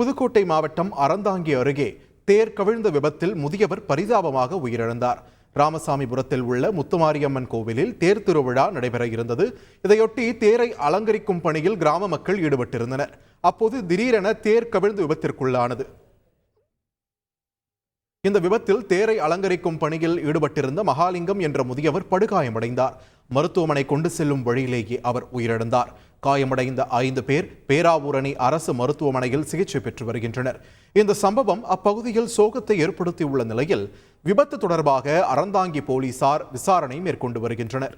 புதுக்கோட்டை மாவட்டம் அறந்தாங்கி அருகே தேர் கவிழ்ந்த விபத்தில் முதியவர் பரிதாபமாக உயிரிழந்தார். ராமசாமிபுரத்தில் உள்ள முத்துமாரியம்மன் கோவிலில் தேர் திருவிழா நடைபெற இருந்தது. இதையொட்டி தேரை அலங்கரிக்கும் பணியில் கிராம மக்கள் ஈடுபட்டிருந்தனர். அப்போது திடீரென தேர் கவிழ்ந்து விபத்திற்குள்ளானது. இந்த விபத்தில் தேரை அலங்கரிக்கும் பணியில் ஈடுபட்டிருந்த மகாலிங்கம் என்ற முதியவர் படுகாயமடைந்தார். மருத்துவமனை கொண்டு செல்லும் வழியிலேயே அவர் உயிரிழந்தார். காயமடைந்த ஐந்து பேர் பேராவூரணி அரசு மருத்துவமனையில் சிகிச்சை பெற்று வருகின்றனர். இந்த சம்பவம் அப்பகுதியில் சோகத்தை ஏற்படுத்தியுள்ள நிலையில் விபத்து தொடர்பாக அறந்தாங்கி போலீசார் விசாரணை மேற்கொண்டு வருகின்றனர்.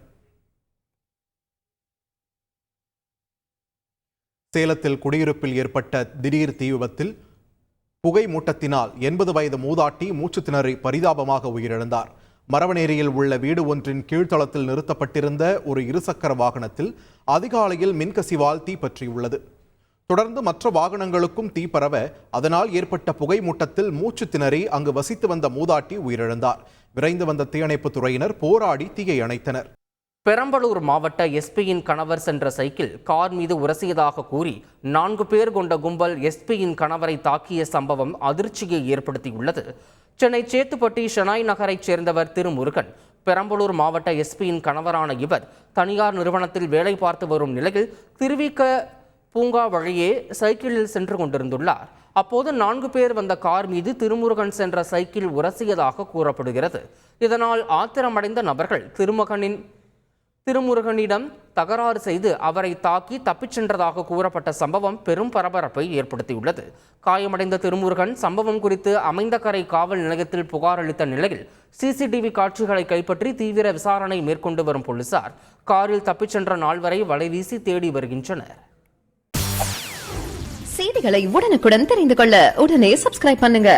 சேலத்தில் குடியிருப்பில் ஏற்பட்ட திடீர் தீ விபத்தில் புகை மூட்டத்தினால் எண்பது வயது மூதாட்டி மூச்சு திணறி பரிதாபமாக உயிரிழந்தார். மரவநேரியில் உள்ள வீடு ஒன்றின் கீழ்த்தளத்தில் நிறுத்தப்பட்டிருந்த ஒரு இருசக்கர வாகனத்தில் அதிகாலையில் மின்கசிவால் தீப்பற்றியுள்ளது தொடர்ந்து மற்ற வாகனங்களுக்கும் தீ பரவ அதனால் ஏற்பட்ட புகை மூட்டத்தில் மூச்சு திணறி அங்கு வசித்து வந்த மூதாட்டி உயிரிழந்தார். விரைந்து வந்த தீயணைப்பு துறையினர் போராடி தீயை அணைத்தனர். பெரம்பலூர் மாவட்ட எஸ்பியின் கணவர் சென்ற சைக்கிள் கார் மீது உரசியதாக கூறி நான்கு பேர் கொண்ட கும்பல் எஸ்பியின் கணவரை தாக்கிய சம்பவம் அதிர்ச்சியை ஏற்படுத்தியுள்ளது. சென்னை சேத்துப்பட்டி ஷெனாய் நகரைச் சேர்ந்தவர் திருமுருகன். பெரம்பலூர் மாவட்ட எஸ்பியின் கணவரான இவர் தனியார் நிறுவனத்தில் வேலை பார்த்து வரும் நிலையில் திருவிக்க பூங்கா வழியே சைக்கிளில் சென்று கொண்டிருந்துள்ளார். அப்போது நான்கு பேர் வந்த கார் மீது திருமுருகன் சென்ற சைக்கிள் உரசியதாக கூறப்படுகிறது. இதனால் ஆத்திரமடைந்த நபர்கள் திருமகனின் திருமுருகனிடம் தகராறு செய்து அவரை தாக்கி தப்பிச் சென்றதாக கூறப்பட்ட சம்பவம் பெரும் பரபரப்பை ஏற்படுத்தியுள்ளது. காயமடைந்த திருமுருகன் சம்பவம் குறித்து அமைந்தகரை காவல் நிலையத்தில் புகார் அளித்த நிலையில் சிசிடிவி காட்சிகளை கைப்பற்றி தீவிர விசாரணை மேற்கொண்டு வரும் போலீசார் காரில் தப்பிச் சென்ற நால்வரை வலைவீசி தேடி வருகின்றனர். செய்திகளை உடனுக்குடன் தெரிந்து கொள்ள உடனே சப்ஸ்கிரைப் பண்ணுங்க.